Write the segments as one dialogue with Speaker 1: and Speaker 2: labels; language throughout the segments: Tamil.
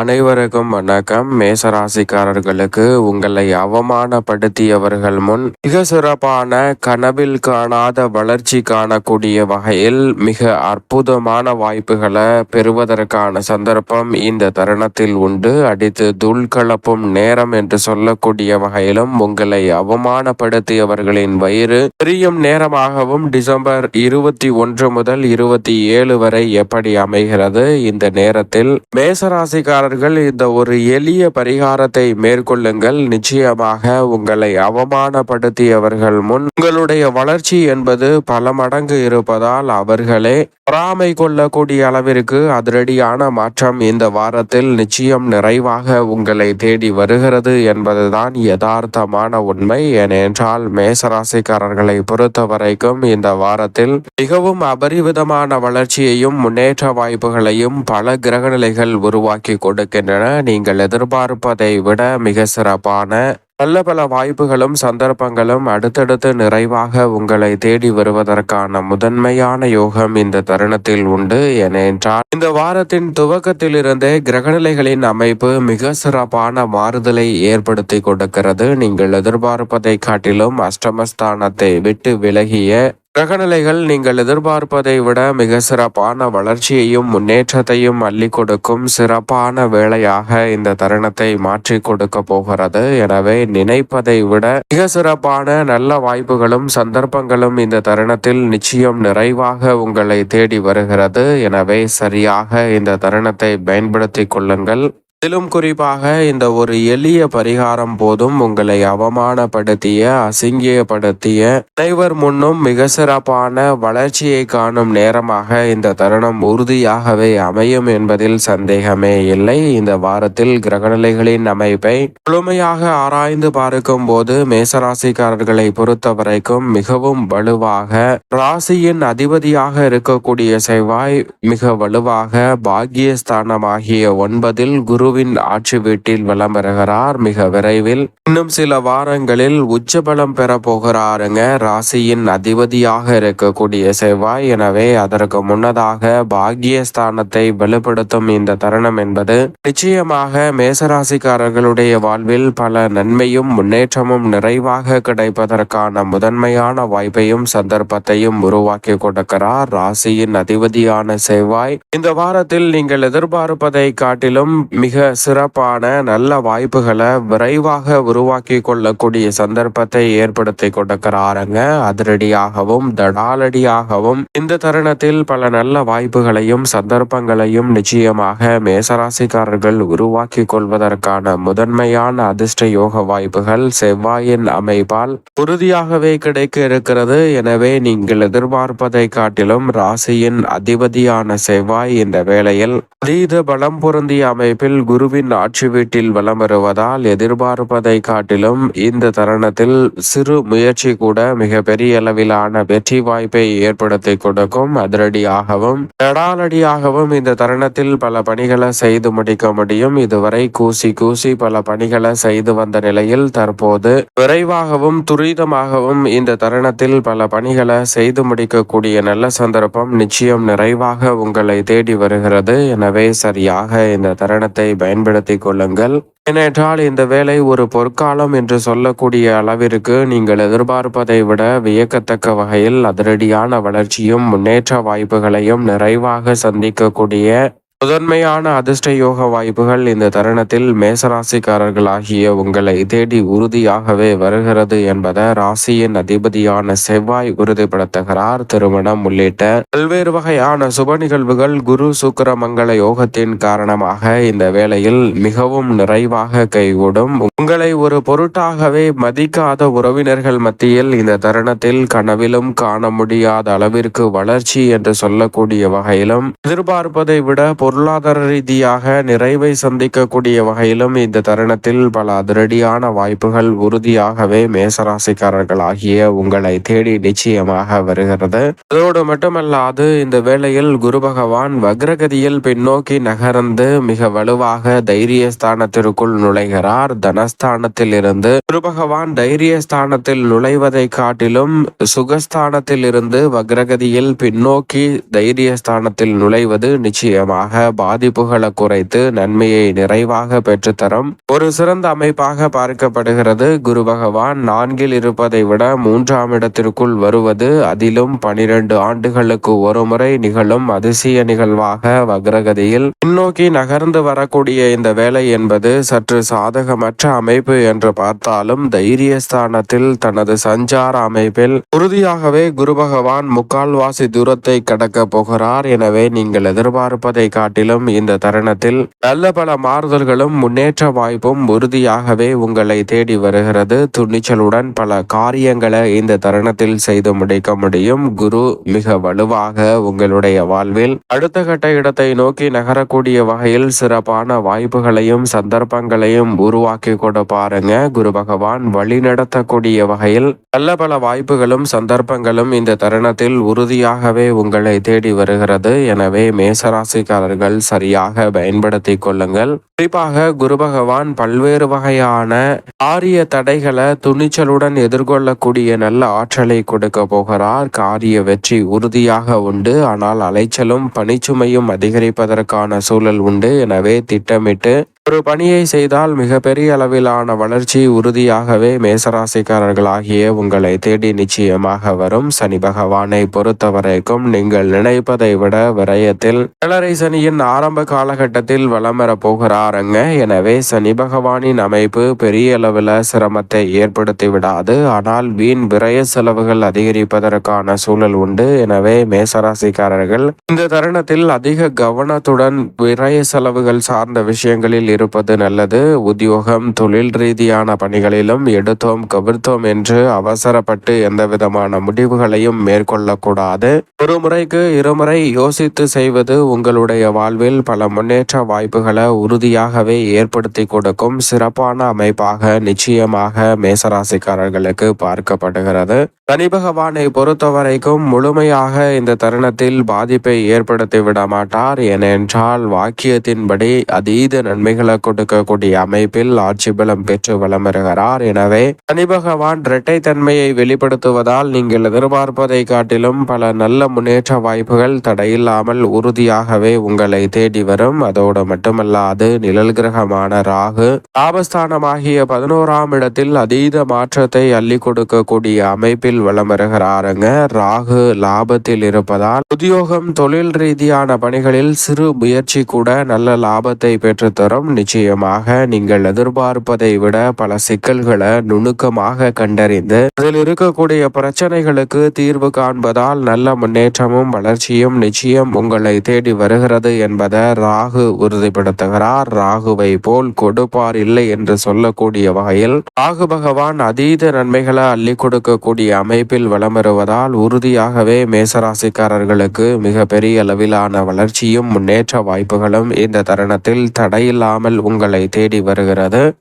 Speaker 1: அனைவருக்கும் வணக்கம். மேசராசிக்காரர்களுக்கு உங்களை அவமானப்படுத்தியவர்கள் முன் மிக சிறப்பான கனவில் காணாத வளர்ச்சி காணக்கூடிய வகையில் மிக அற்புதமான வாய்ப்புகளை பெறுவதற்கான சந்தர்ப்பம் இந்த தருணத்தில் உண்டு. அடித்து தூள் கலப்பும் நேரம் என்று சொல்லக்கூடிய வகையிலும் உங்களை அவமானப்படுத்தியவர்களின் வயிறு பிரியும் நேரமாகவும் டிசம்பர் இருபத்தி ஒன்று முதல் இருபத்தி ஏழு வரை எப்படி அமைகிறது? இந்த நேரத்தில் மேசராசிக்கார ராசிக்காரர்கள் இந்த ஒரு எளிய பரிகாரத்தை மேற்கொள்ளுங்கள். நிச்சயமாக உங்களை அவமானப்படுத்தியவர்கள் முன் உங்களுடைய வளர்ச்சி என்பது பல மடங்கு இருப்பதால் அவர்களே பொறாமை கொள்ளக்கூடிய அளவிற்கு அதிரடியான மாற்றம் இந்த வாரத்தில் நிச்சயம் நிறைவாக உங்களை தேடி வருகிறது என்பதுதான் யதார்த்தமான உண்மை. ஏனென்றால் மேசராசிக்காரர்களை பொறுத்த வரைக்கும் இந்த வாரத்தில் மிகவும் அபரிவிதமான வளர்ச்சியையும் முன்னேற்ற வாய்ப்புகளையும் பல கிரகநிலைகள் உருவாக்கி கொடுக்கின்றன. நீங்கள் எதிர்பார்ப்பதை விட மிக சிறப்பான நல்ல பல வாய்ப்புகளும் சந்தர்ப்பங்களும் அடுத்தடுத்து நிறைவாக உங்களை தேடி வருவதற்கான முதன்மையான யோகம் இந்த தருணத்தில் உண்டு. ஏனென்றால் இந்த வாரத்தின் துவக்கத்திலிருந்தே கிரகநிலைகளின் அமைப்பு மிக சிறப்பான மாறுதலை ஏற்படுத்தி கொடுக்கிறது. நீங்கள் எதிர்பார்ப்பதை காட்டிலும் அஷ்டமஸ்தானத்தை விட்டு விலகிய கிரகநிலைகள் நீங்கள் எதிர்பார்ப்பதை விட மிக சிறப்பான வளர்ச்சியையும் முன்னேற்றத்தையும் அள்ளி கொடுக்கும் சிறப்பான வேளையாக இந்த தருணத்தை மாற்றி கொடுக்க போகிறது. எனவே நினைப்பதை விட மிக சிறப்பான நல்ல வாய்ப்புகளும் சந்தர்ப்பங்களும் இந்த தருணத்தில் நிச்சயம் நிறைவாக உங்களை தேடி வருகிறது. எனவே சரியாக இந்த தருணத்தை பயன்படுத்தி கொள்ளுங்கள். அதிலும் குறிப்பாக இந்த ஒரு எளிய பரிகாரம் போதும் உங்களை அவமானப்படுத்திய அசிங்கியப்படுத்திய அனைவர் முன்னும் மிக சிறப்பான வளர்ச்சியை காணும் நேரமாக இந்த தருணம் உறுதியாகவே அமையும் என்பதில் சந்தேகமே இல்லை. இந்த வாரத்தில் கிரகநிலைகளின் அமைப்பை முழுமையாக ஆராய்ந்து பார்க்கும் போது மேசராசிக்காரர்களை பொறுத்த வரைக்கும் மிகவும் வலுவாக ராசியின் அதிபதியாக இருக்கக்கூடிய செவ்வாய் மிக வலுவாக பாக்கியஸ்தானமாகிய ஒன்பதில் குரு குருவின் ஆட்சி வீட்டில் வலம் பெறுகிறார் மிக விரைவில். இன்னும் சில வாரங்களில் உச்சபலம் பெற போகிறாருங்க. ராசியின் அதிபதியாக இருக்கக்கூடிய செவ்வாய் எனவே அதற்கு முன்னதாக பாக்கியஸ்தானத்தை வெளிப்படுத்தும் இந்த தருணம் என்பது நிச்சயமாக மேசராசிக்காரர்களுடைய வாழ்வில் பல நன்மையும் முன்னேற்றமும் நிறைவாக கிடைப்பதற்கான முதன்மையான வாய்ப்பையும் சந்தர்ப்பத்தையும் உருவாக்கி கொடுக்கிறார் ராசியின் அதிபதியான செவ்வாய். இந்த வாரத்தில் நீங்கள் எதிர்பார்ப்பதை காட்டிலும் மிக சிறப்பான நல்ல வாய்ப்புகளை விரைவாக உருவாக்கி கொள்ளக்கூடிய சந்தர்ப்பத்தை ஏற்படுத்தி கொடுக்கிறாருங்க அதிரடியாகவும் தடாலடியாகவும் இந்த தருணத்தில் பல நல்ல வாய்ப்புகளையும் சந்தர்ப்பங்களையும் நிச்சயமாக மேசராசிக்காரர்கள் உருவாக்கி கொள்வதற்கான முதன்மையான அதிர்ஷ்ட யோக வாய்ப்புகள் செவ்வாயின் அமைப்பால் உறுதியாகவே கிடைக்க இருக்கிறது. எனவே நீங்கள் எதிர்பார்ப்பதை காட்டிலும் ராசியின் அதிபதியான செவ்வாய் இந்த வேளையில் அதீத பலம் பொருந்திய அமைப்பில் குருவின் ஆட்சி வீட்டில் வலம் வருவதால் எதிர்பார்ப்பதை காட்டிலும் இந்த தருணத்தில் சிறு முயற்சி கூட மிக பெரிய அளவிலான வெற்றி வாய்ப்பை ஏற்படுத்தி கொடுக்கும் அதிரடியாகவும் தடாலடியாகவும் இந்த தருணத்தில் பல பணிகளை செய்து முடிக்க முடியும். இதுவரை கூசி கூசி பல பணிகளை செய்து வந்த நிலையில் தற்போது விரைவாகவும் துரிதமாகவும் இந்த தருணத்தில் பல பணிகளை செய்து முடிக்கக்கூடிய நல்ல சந்தர்ப்பம் நிச்சயம் நிறைவாக உங்களை தேடி வருகிறது. எனவே சரியாக இந்த தருணத்தை பயன்படுத்திக் கொள்ளுங்கள். ஏனென்றால் இந்த வேலை ஒரு பொற்காலம் என்று சொல்லக்கூடிய அளவிற்கு நீங்கள் எதிர்பார்ப்பதை விட வியக்கத்தக்க வகையில் அதிரடியான வளர்ச்சியும் முன்னேற்ற வாய்ப்புகளையும் நிறைவாக சந்திக்கக்கூடிய முதன்மையான அதிர்ஷ்ட யோக வாய்ப்புகள் இந்த தருணத்தில் மேசராசிக்காரர்களாகிய உங்களை தேடி உறுதியாகவே வருகிறது என்பதை ராசியின் அதிபதியான செவ்வாய் உறுதிப்படுத்துகிறார். திருமணம் உள்ளிட்ட பல்வேறு வகையான சுப நிகழ்வுகள் குரு சுக்கர மங்கள யோகத்தின் காரணமாக இந்த வேளையில் மிகவும் நிறைவாக கைகூடும். உங்களை ஒரு பொருட்டாகவே மதிக்காத உறவினர்கள் மத்தியில் இந்த தருணத்தில் கனவிலும் காண முடியாத அளவிற்கு வளர்ச்சி என்று சொல்லக்கூடிய வகையிலும் எதிர்பார்ப்பதை விட பொருளாதார ரீதியாக நிறைவை சந்திக்கக்கூடிய வகையிலும் இந்த தருணத்தில் பல அதிரடியான வாய்ப்புகள் உறுதியாகவே மேசராசிக்காரர்களாகிய உங்களை தேடி நிச்சயமாக வருகிறது. அதோடு மட்டுமல்லாது இந்த வேளையில் குரு பகவான் வக்ரகதியில் பின்னோக்கி நகர்ந்து மிக வலுவாக தைரியஸ்தானத்திற்குள் நுழைகிறார். தனஸ்தானத்தில் இருந்து குரு பகவான் தைரிய ஸ்தானத்தில் நுழைவதை காட்டிலும் சுகஸ்தானத்தில் இருந்து வக்ரகதியில் பின்னோக்கி தைரியஸ்தானத்தில் நுழைவது நிச்சயமாக பாதிப்புகளை குறைத்து நன்மையை நிறைவாக பெற்றுத்தரும். ஒரு சிறந்த அமைப்பாக பார்க்கப்படுகிறது. குரு பகவான் நான்கில் இருப்பதை விட மூன்றாம் இடத்திற்குள் வருவது அதிலும் பனிரெண்டு ஆண்டுகளுக்கு ஒருமுறை நிகழும் அதிசய நிகழ்வாக வக்ரகதியில். பின்னோக்கி நகர்ந்து வரக்கூடிய இந்த வேலை என்பது சற்று சாதகமற்ற அமைப்பு என்று பார்த்தாலும் தைரியஸ்தானத்தில் தனது சஞ்சார அமைப்பில் உறுதியாகவே குரு பகவான் முக்கால்வாசி தூரத்தை கடக்க போகிறார். எனவே நீங்கள் எதிர்பார்ப்பதை காட்டி காட்டிலும் இந்த தருணத்தில் நல்ல பல மாறுதல்களும் முன்னேற்ற வாய்ப்பும் உறுதியாகவே உங்களை தேடி வருகிறது. துணிச்சலுடன் பல காரியங்களை இந்த தருணத்தில் செய்து முடிக்க முடியும். குரு மிக வலுவாக உங்களுடைய வாழ்வில் அடுத்த கட்ட இடத்தை நோக்கி நகரக்கூடிய வகையில் சிறப்பான வாய்ப்புகளையும் சந்தர்ப்பங்களையும் உருவாக்கி கூட பாருங்க. குரு பகவான் வழி நடத்தக்கூடிய வகையில் நல்ல பல வாய்ப்புகளும் சந்தர்ப்பங்களும் இந்த தருணத்தில் உறுதியாகவே உங்களை தேடி வருகிறது. எனவே மேசராசிக்காரர்கள் சரியாக பயன்படுத்தி கொள்ளுங்கள். குறிப்பாக குரு பகவான் பல்வேறு வகையான ஆரிய தடைகளை துணிச்சலுடன் எதிர்கொள்ளக்கூடிய நல்ல ஆற்றலை கொடுக்க போகிறார். காரிய வெற்றி உறுதியாக உண்டு. ஆனால் அலைச்சலும் பணிச்சுமையும் அதிகரிப்பதற்கான சூழல் உண்டு. எனவே திட்டமிட்டு ஒரு பணியை செய்தால் மிகப்பெரிய அளவிலான வளர்ச்சி உறுதியாகவே மேசராசிக்காரர்களாகிய உங்களை தேடி நிச்சயமாக வரும் சனி பகவானை பொறுத்தவரைக்கும் நீங்கள் நினைப்பதை விட விரயத்தில் கிளரை சனியின் ஆரம்ப காலகட்டத்தில் வளம் பெற போகிறாருங்க. எனவே சனி பகவானின் அமைப்பு பெரிய அளவில் சிரமத்தை ஏற்படுத்தி விடாது. ஆனால் வீண் விரய செலவுகள் அதிகரிப்பதற்கான சூழல் உண்டு. எனவே மேசராசிக்காரர்கள் இந்த தருணத்தில் அதிக கவனத்துடன் விரய செலவுகள் சார்ந்த விஷயங்களில் இருப்பது நல்லது. உத்தியோகம் தொழில் ரீதியான பணிகளிலும் எடுத்தோம் கவிர்த்தோம் என்று அவசரப்பட்டு எந்த விதமான முடிவுகளையும் மேற்கொள்ளக்கூடாது. ஒரு முறைக்கு இருமுறை யோசித்து செய்வது உங்களுடைய வாழ்வில் பல முன்னேற்ற வாய்ப்புகளை உறுதியாகவே ஏற்படுத்தி கொடுக்கும் சிறப்பான அமைப்பாக நிச்சயமாக மேசராசிக்காரர்களுக்கு பார்க்கப்படுகிறது. சனி பகவானை பொறுத்தவரைக்கும் முழுமையாக இந்த தருணத்தில் பாதிப்பை ஏற்படுத்தி விட மாட்டார் ஏனென்றால் வாக்கியத்தின்படி அதீத நன்மைகள் கொடுக்கக்கூடிய அமைப்பில் ஆட்சி பலம் பெற்று வலம் வருகிறார். எனவே சனி பகவான் இரட்டை தன்மையை வெளிப்படுத்துவதால் நீங்கள் எதிர்பார்ப்பதை காட்டிலும் பல நல்ல முன்னேற்ற வாய்ப்புகள் தடையில்லாமல் உறுதியாகவே உங்களை தேடி வரும். அதோடு மட்டுமல்லாது நிழல் கிரகமான ராகு லாபஸ்தானமாகிய பதினோராம் இடத்தில் அதீத மாற்றத்தை அள்ளி கொடுக்கக்கூடிய அமைப்பில் வலம் வருகிறாருங்க. ராகு லாபத்தில் இருப்பதால் உத்தியோகம் தொழில் ரீதியான பணிகளில் சிறு முயற்சி கூட நல்ல லாபத்தை பெற்றுத்தரும். நிச்சயமாக நீங்கள் எதிர்பார்ப்பதை விட பல சிக்கல்களை நுணுக்கமாக கண்டறிந்து அதில் இருக்கக்கூடிய பிரச்சனைகளுக்கு தீர்வு காண்பதால் நல்ல முன்னேற்றமும் வளர்ச்சியும் நிச்சயம் உங்களை தேடி வருகிறது என்பதை ராகு உறுதிப்படுத்துகிறார். ராகுவை போல் கொடுப்பார் இல்லை என்று சொல்லக்கூடிய வகையில் ராகு பகவான் அதீத நன்மைகளை அள்ளி கொடுக்கக்கூடிய அமைப்பில் வளம் வருவதால் உறுதியாகவே மேசராசிக்காரர்களுக்கு மிக பெரிய அளவிலான வளர்ச்சியும் முன்னேற்ற வாய்ப்புகளும் இந்த தருணத்தில் தடையில்லாமல் உங்களை தேடி வருகிறது.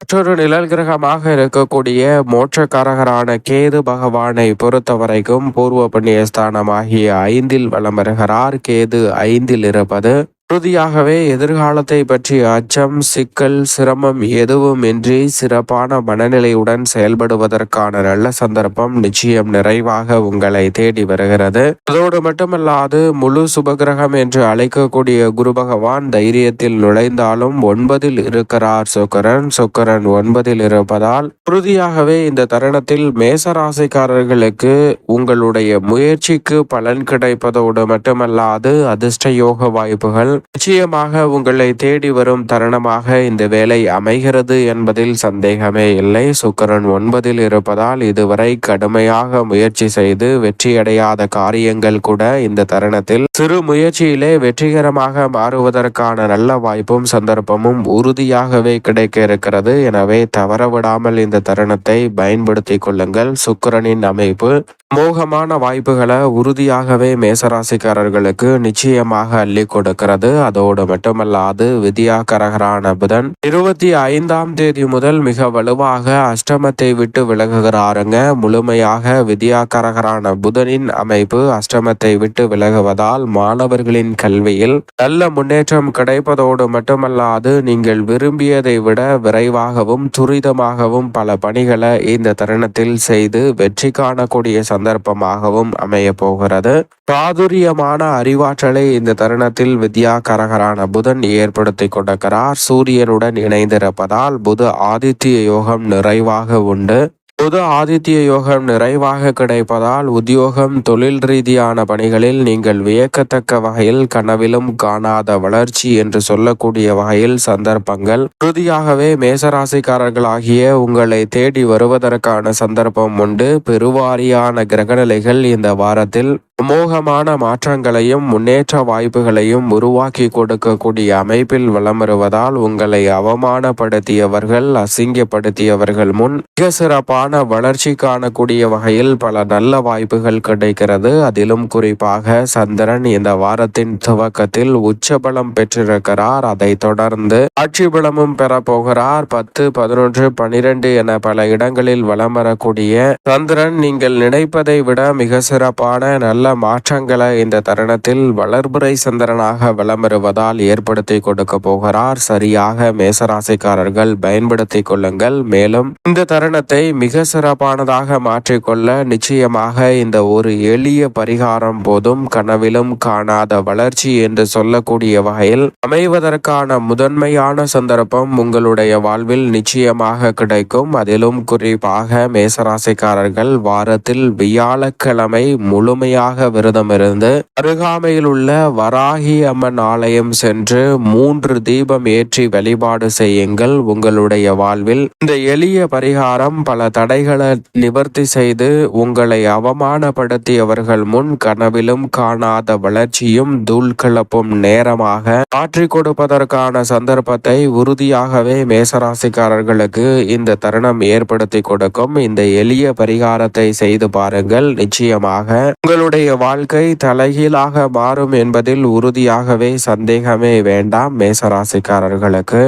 Speaker 1: மற்றொரு நிழல் கிரகமாக இருக்கக்கூடிய மோட்சக்காரகரான கேது பகவானை பொறுத்தவரைக்கும் பூர்வ புண்ணிய ஸ்தானமாகிய ஐந்தில் வலம் வருகிறார். கேது ஐந்தில் இருப்பது உறுதியாகவே எதிர்காலத்தை பற்றிய அச்சம் சிக்கல் சிரமம் எதுவும் இன்றி சிறப்பான மனநிலையுடன் செயல்படுவதற்கான நல்ல சந்தர்ப்பம் நிச்சயம் நிறைவாக உங்களை தேடி வருகிறது. அதோடு மட்டுமல்லாது முழு சுபகிரகம் என்று அழைக்கக்கூடிய குரு பகவான் தைரியத்தில் நுழைந்தாலும் ஒன்பதில் இருக்கிறார் சுக்கரன். சுக்கரன் ஒன்பதில் இருப்பதால் உறுதியாகவே இந்த தருணத்தில் மேசராசிக்காரர்களுக்கு உங்களுடைய முயற்சிக்கு பலன் கிடைப்பதோடு மட்டுமல்லாது அதிர்ஷ்ட யோக வாய்ப்புகள் நிச்சயமாக உங்களை தேடி வரும் தருணமாக இந்த வேலை அமைகிறது என்பதில் சந்தேகமே இல்லை. சுக்கரன் ஒன்பதில் இருப்பதால் இதுவரை கடுமையாக முயற்சி செய்து வெற்றியடையாத காரியங்கள் கூட இந்த தருணத்தில் சிறு முயற்சியிலே வெற்றிகரமாக மாறுவதற்கான நல்ல வாய்ப்பும் சந்தர்ப்பமும் உறுதியாகவே கிடைக்க இருக்கிறது எனவே தவறவிடாமல் இந்த தருணத்தை பயன்படுத்திக் கொள்ளுங்கள். சுக்கரனின் அமைப்பு மோகமான வாய்ப்புகளை உறுதியாகவே மேசராசிக்காரர்களுக்கு நிச்சயமாக அள்ளி கொடுக்கிறது. அதோடு மட்டுமல்லாது விதியாகரகரான புதன் இருபத்தி ஐந்தாம் தேதி முதல் மிக வலுவாக அஷ்டமத்தை விட்டு விலகுகிறாருங்க. முழுமையாக விதியாகரகரான புதனின் அமைப்பு அஷ்டமத்தை விட்டு விலகுவதால் மாணவர்களின் கல்வியில் நல்ல முன்னேற்றம் கிடைப்பதோடு மட்டுமல்லாது நீங்கள் விரும்பியதை விட விரைவாகவும் துரிதமாகவும் பல பணிகளை இந்த தருணத்தில் செய்து வெற்றி காணக்கூடிய சந்தர்ப்பமாகவும் அமைய போகிறது சாதுரியமான அறிவாற்றலை இந்த தருணத்தில் வித்யா கரகரான புதன் ஏற்படுத்தி கொடுக்கிறார் சூரியனுடன் இணைந்திருப்பதால் புத ஆதித்ய யோகம் நிறைவாக உண்டு. பொது ஆதித்ய யோகம் நிறைவாக கிடைப்பதால் உத்தியோகம் தொழில் ரீதியான பணிகளில் நீங்கள் வியக்கத்தக்க வகையில் கனவிலும் காணாத வளர்ச்சி என்று சொல்லக்கூடிய வகையில் சந்தர்ப்பங்கள். உறுதியாகவே மேசராசிக்காரர்களாகிய உங்களை தேடி வருவதற்கான சந்தர்ப்பம் உண்டு. பெருவாரியான கிரகநிலைகள் இந்த வாரத்தில் அமோகமான மாற்றங்களையும் முன்னேற்ற வாய்ப்புகளையும் உருவாக்கி கொடுக்கக்கூடிய அமைப்பில் வளம் வருவதால் உங்களை அவமானப்படுத்தியவர்கள் அசிங்கப்படுத்தியவர்கள் முன் மிக சிறப்பான வளர்ச்சி காணக்கூடிய வகையில் பல நல்ல வாய்ப்புகள் கிடைக்கிறது. அதிலும் குறிப்பாக சந்திரன் இந்த வாரத்தின் துவக்கத்தில் உச்சபலம் பெற்றிருக்கிறார். அதை தொடர்ந்து ஆட்சி பலமும் பெறப்போகிறார். பத்து பதினொன்று பனிரெண்டு என பல இடங்களில் வளம் வரக்கூடிய சந்திரன் நீங்கள் நினைப்பதை விட மிக சிறப்பான நல்ல மாற்றங்களை இந்த தருணத்தில் வளர்புரை சந்திரனாக வலம் வருவதால் ஏற்படுத்தி கொடுக்க போகிறார். சரியாக மேசராசிக்காரர்கள் பயன்படுத்திக் கொள்ளுங்கள். மேலும் இந்த தருணத்தை மிக சிறப்பானதாக மாற்றிக்கொள்ள நிச்சயமாக இந்த ஒரு எளிய பரிகாரம் போதும் கனவிலும் காணாத வளர்ச்சி என்று சொல்லக்கூடிய வகையில் அமைவதற்கான முதன்மையான சந்தர்ப்பம் உங்களுடைய வாழ்வில் நிச்சயமாக கிடைக்கும். அதிலும் குறிப்பாக மேசராசிக்காரர்கள் வாரத்தில் வியாழக்கிழமை முழுமையாக விரதம் இருந்து அருகாமையில் உள்ள வராகி அம்மன் ஆலயம் சென்று மூன்று தீபம் ஏற்றி வழிபாடு செய்யுங்கள் உங்களுடைய வாழ்வில். இந்த எளிய பரிகாரம் பல தடைகளை நிவர்த்தி செய்து உங்களை அவமானப்படுத்தியவர்கள் முன் கனவிலும் காணாத வளர்ச்சியும் தூள் கிளப்பும் நேரமாக மாற்றிக் கொடுப்பதற்கான சந்தர்ப்பத்தை உறுதியாகவே மேசராசிக்காரர்களுக்கு இந்த தருணம் ஏற்படுத்தி கொடுக்கும். இந்த எளிய பரிகாரத்தை செய்து பாருங்கள். நிச்சயமாக உங்களுடைய உங்களுடைய வாழ்க்கை தலைகீழாக மாறும் என்பதில் உறுதியாகவே சந்தேகமே வேண்டாம் மேசராசிக்காரர்களுக்கு.